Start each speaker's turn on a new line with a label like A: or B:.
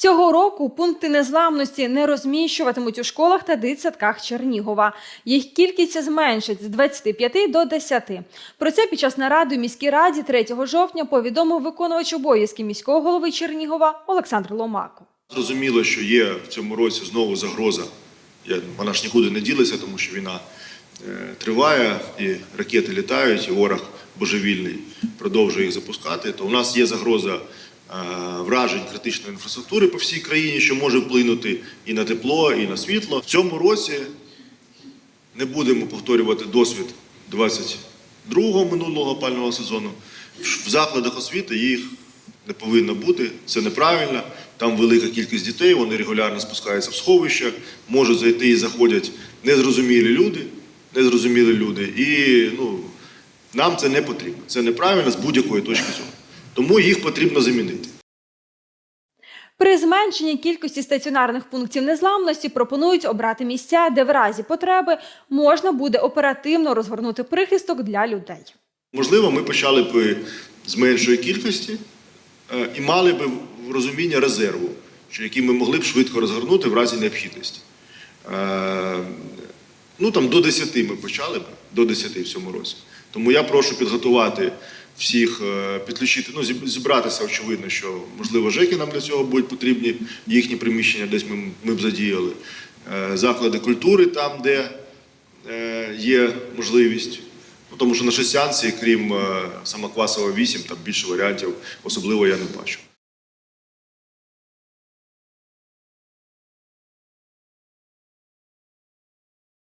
A: Цього року пункти незламності не розміщуватимуть у школах та дитсадках Чернігова. Їх кількість зменшить з 25 до 10. Про це під час наради у міській раді 3 жовтня повідомив виконувач обов'язків міського голови Чернігова Олександр Ломако.
B: Зрозуміло, що є в цьому році знову загроза. Вона ж нікуди не ділиться, тому що війна е, триває, і ракети літають, і ворог божевільний продовжує їх запускати. То у нас є загроза вражень критичної інфраструктури по всій країні, що може вплинути і на тепло, і на світло. В цьому році не будемо повторювати досвід 22-го минулого опального сезону. В закладах освіти їх не повинно бути, це неправильно. Там велика кількість дітей, вони регулярно спускаються в сховища, можуть зайти і заходять незрозумілі люди, незрозумілі люди. І ну, нам це не потрібно. Це неправильно з будь-якої точки зору. Тому їх потрібно замінити.
A: При зменшенні кількості стаціонарних пунктів незламності пропонують обрати місця, де в разі потреби можна буде оперативно розгорнути прихисток для людей.
B: Можливо, ми почали б з меншої кількості е, і мали б розуміння резерву, що який ми могли б швидко розгорнути в разі необхідності. Е, Ну там до 10 ми почали б, до 10 в цьому році. Тому я прошу підготувати всіх, е, підключити, ну зіб- зібратися, очевидно, що можливо ЖЕКи нам для цього будуть потрібні, їхні приміщення десь ми, ми б задіяли. Е, Заклади культури там, де е, є можливість. Ну, тому що на шестянці, крім самоквасова 8, там більше варіантів, особливо я не бачу.